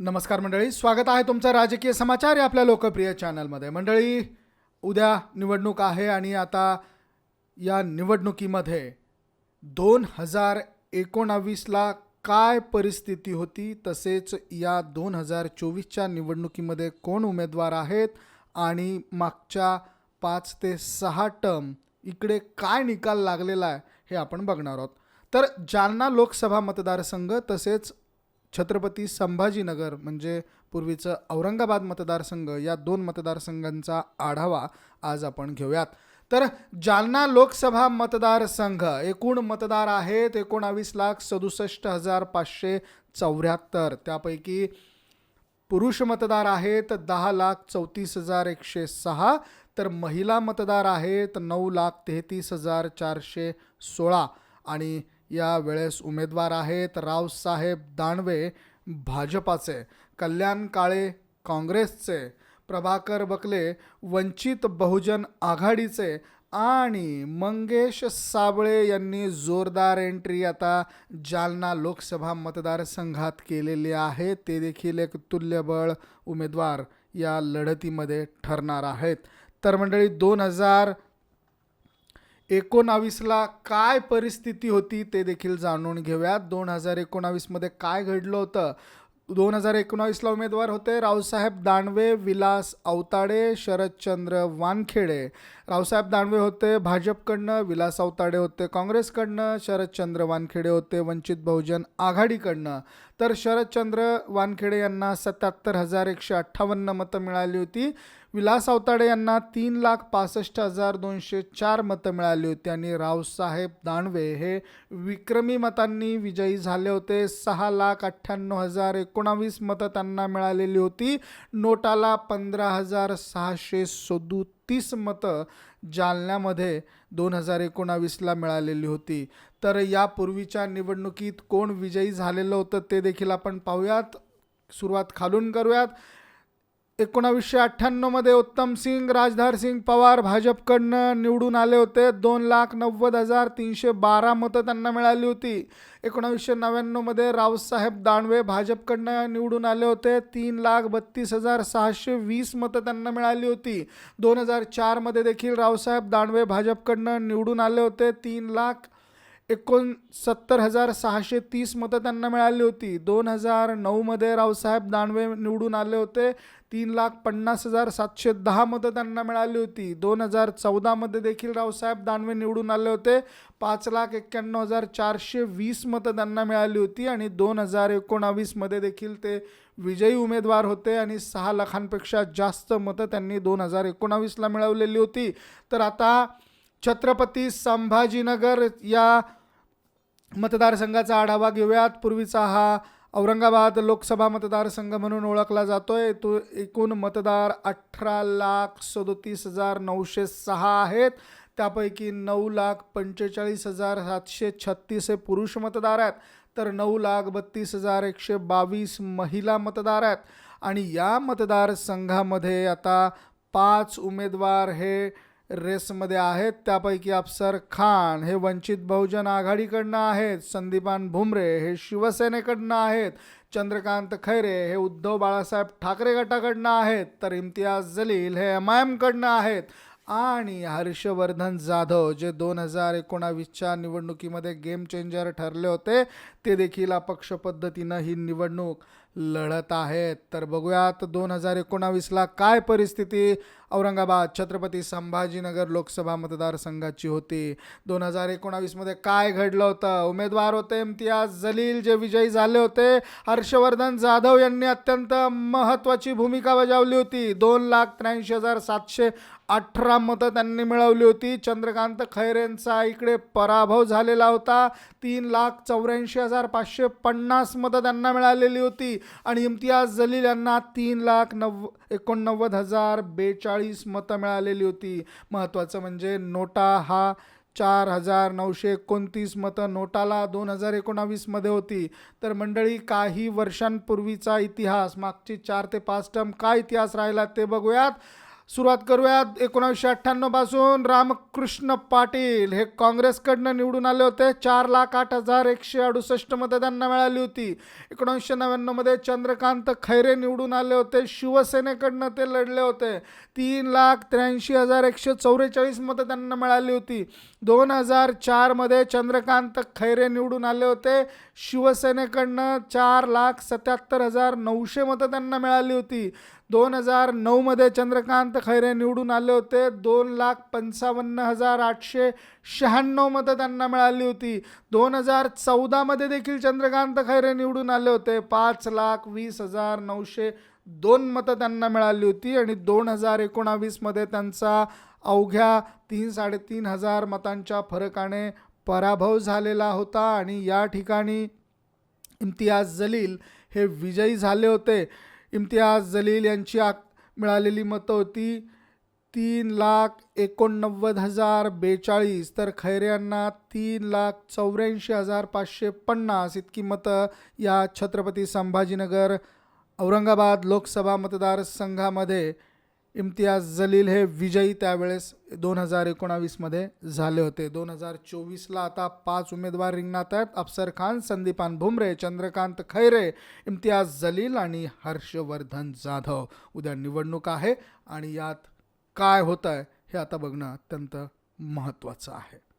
नमस्कार मंडळी स्वागत आहे तुमचं राजकीय समाचार या आपल्या लोकप्रिय चॅनलमध्ये. मंडळी उद्या निवडणूक आहे आणि आता या निवडणुकीमध्ये दोन हजार एकोणावीसला काय परिस्थिती होती तसेच या दोन हजार चोवीसच्या निवडणुकीमध्ये कोण उमेदवार आहेत आणि मागच्या पाच ते सहा टर्म इकडे काय निकाल लागलेला आहे हे आपण बघणार आहोत. तर जालना लोकसभा मतदारसंघ तसेच छत्रपती संभाजीनगर म्हणजे पूर्वीचं औरंगाबाद मतदारसंघ या दोन मतदारसंघांचा आढावा आज आपण घेऊयात. तर जालना लोकसभा मतदारसंघ एकूण मतदार आहेत एकोणावीस लाख सदुसष्ट हजार पाचशे चौऱ्याहत्तर. त्यापैकी पुरुष मतदार आहेत दहा लाख चौतीस हजार एकशे सहा तर महिला मतदार आहेत नऊ लाख तेहतीस हजार चारशे सोळा. आणि या वेळेस उमेदवार आहेत रावसाहेब दानवे भाजपाचे कल्याण काळे काँग्रेसचे प्रभाकर बकले वंचित बहुजन आघाडीचे आणि मंगेश साबळे यांनी जोरदार एंट्री आता जालना लोकसभा मतदारसंघात केलेली आहे. ते देखील एक तुल्यबळ उमेदवार या लढतीमध्ये ठरणार आहेत. तर मंडळी दोन हजार एकोणावीसला काय परिस्थिती होती ते देखील जाणून घेऊयात. दोन हजार एकोणावीसमध्ये काय घडलं होतं? दोन हजार एकोणावीसला उमेदवार होते रावसाहेब दानवे विलास अवताडे शरदचंद्र वानखेडे. रावसाहेब दानवे होते भाजपकडनं विलास अवताडे होते काँग्रेसकडनं शरदचंद्र वानखेडे होते वंचित बहुजन आघाडीकडनं. तर शरदचंद्र वानखेडे यांना सत्याहत्तर हजार एकशे अठ्ठावन्न मतं मिळाली होती. विलास अवताडे यांना तीन लाख पासष्ट हजार दोनशे चार मतं मिळाली होती. आणि रावसाहेब दानवे हे विक्रमी मतांनी विजयी झाले होते. सहा लाख अठ्ठ्याण्णव हजार एकोणावीस मतं त्यांना मिळालेली होती. नोटाला पंधरा हजार सहाशे सदोतीस मतं जालन्यामध्ये दोन हजार एकोणावीसला मिळालेली होती. तर यापूर्वीच्या निवडणुकीत कोण विजयी झालेलं होतं ते देखील आपण पाहूयात. सुरुवात खालून करूयात. एकोणावीसशे अठ्ठ्याण्णवमध्ये उत्तम सिंग राजधार सिंग पवार भाजपकडनं निवडून आले होते. दोन लाख नव्वद हजार तीनशे बारा मतं त्यांना मिळाली होती. एकोणावीसशे नव्याण्णवमध्ये रावसाहेब दानवे भाजपकडनं निवडून आले होते. तीन लाख बत्तीस हजार सहाशे वीस मतं त्यांना मिळाली होती. दोन हजार चारमध्ये देखील रावसाहेब दानवे भाजपकडनं निवडून आले होते. तीन लाख एकोणसत्तर हजार सहाशे तीस मतं त्यांना मिळाली होती. दोन हजार नऊमध्ये रावसाहेब दानवे निवडून आले होते. तीन लाख पन्नास हजार सातशे दहा मतं त्यांना मिळाली होती. दोन हजार चौदामध्ये देखील रावसाहेब दानवे निवडून आले होते. पाच लाख एक्क्याण्णव हजार चारशे वीस मतं त्यांना मिळाली होती आणि दोन हजार एकोणावीसमध्ये देखील ते विजयी उमेदवार होते आणि सहा लाखांपेक्षा जास्त मतं त्यांनी दोन हजार एकोणावीसला मिळवलेली होती. तर आता छत्रपती संभाजीनगर या मतदारसंघाचा आढावा घेऊयात. पूर्वीचा हा औरंगाबाद लोकसभा मतदारसंघ म्हणून ओळखला जातोय. तो एकूण मतदार अठरा लाख सदोतीस हजार नऊशे सहा आहेत. त्यापैकी नऊ लाख पंचेचाळीस हजार सातशे छत्तीस हे पुरुष मतदार आहेत. तर नऊ लाख बत्तीस हजार एकशे बावीस महिला मतदार आहेत. आणि या मतदारसंघामध्ये आता पाच उमेदवार हे रेसमध्ये आहेत. त्यापैकी अफसर खान हे वंचित बहुजन आघाडीकडनं आहेत. संदीपान भुमरे हे शिवसेनेकडनं आहेत. चंद्रकांत खैरे हे उद्धव बाळासाहेब ठाकरे गटाकडनं आहेत. तर इम्तियाज जलील हे एम आय एमकडनं आहेत. आणि हर्षवर्धन जाधव जे दोन हजार एकोणावीसच्या निवडणुकीमध्ये गेम चेंजर ठरले होते ते देखील अपक्ष पद्धतीनं ही निवडणूक लढत आहेत तर बघूयात दोन हजार एकोणावीसला काय परिस्थिती? औरंगाबाद छत्रपती संभाजीनगर लोकसभा मतदारसंघाची होती. दोन हजार एकोणावीसमध्ये काय घडलं होतं? उमेदवार होते इम्तियाज जलील जे विजयी झाले होते. हर्षवर्धन जाधव यांनी अत्यंत महत्त्वाची भूमिका बजावली होती. दोन लाख त्र्याऐंशी हजार सातशे अठरा मतं त्यांनी मिळवली होती. चंद्रकांत खैरेंचा इकडे पराभव झालेला होता. तीन लाख चौऱ्याऐंशी हजार पाचशे पन्नास मतं त्यांना मिळालेली होती. आणि इम्तियाज जलील यांना तीन लाख नव्व एकोणनव्वद हजार बेचाळीस मतं मिळालेली होती. महत्त्वाचं म्हणजे नोटा हा चार हजार नऊशे एकोणतीस मतं नोटाला दोन हजार एकोणावीसमध्ये होती. तर मंडळी काही वर्षांपूर्वीचा इतिहास मागची चार ते पाच टर्म काय इतिहास राहिला ते बघूयात. सुरुवात करूयात एकोणावीसशे अठ्ठ्याण्णवपासून. रामकृष्ण पाटील हे काँग्रेसकडनं निवडून आले होते. चार लाख आठ हजार एकशे अडुसष्ट मतं त्यांना मिळाली होती. एकोणीसशे नव्याण्णवमध्ये चंद्रकांत खैरे निवडून आले होते. शिवसेनेकडनं ते लढले होते. तीन लाख त्र्याऐंशी हजार एकशे चौवेचाळीस मतं त्यांना मिळाली होती. दोन हजार चारमध्ये चंद्रकांत खैरे निवडून आले होते. शिवसेनेकडनं चार लाख सत्याहत्तर हजार नऊशे मतं त्यांना मिळाली होती. दोन हजार नऊमध्ये चंद्रकांत खैरे निवडून आले होते. दोन लाख पंचावन्न हजार आठशे शहाण्णव मतं त्यांना मिळाली होती. दोन हजार चौदामध्ये देखील चंद्रकांत खैरे निवडून आले होते. पाच लाख वीस हजार नऊशे दोन मतं त्यांना मिळाली होती आणि दोन हजार एकोणावीसमध्ये त्यांचा अवघ्या तीन साडेतीन हजार मतांच्या फरकाने पराभव झालेला होता आणि या ठिकाणी इम्तियाज जलील हे विजयी झाले होते. इम्तियाज जलील यांची आ मिळालेली मतं होती तीन लाख एकोणनव्वद हजार बेचाळीस. तर खैरे यांना तीन लाख चौऱ्याऐंशी हजार पाचशे पन्नास इतकी मतं या छत्रपती संभाजीनगर औरंगाबाद लोकसभा मतदारसंघामध्ये इम्तियाज जलील हे विजयी त्यावेळेस दोन हजार एकोणावीसमध्ये झाले होते. दोन हजार चोवीसला आता पाच उमेदवार रिंगणात आहेत. अफसर खान संदीपान भुमरे चंद्रकांत खैरे इम्तियाज जलील आणि हर्षवर्धन जाधव. उद्या निवडणूक आहे आणि यात काय होतं आहे हे आता बघणं अत्यंत महत्त्वाचं आहे.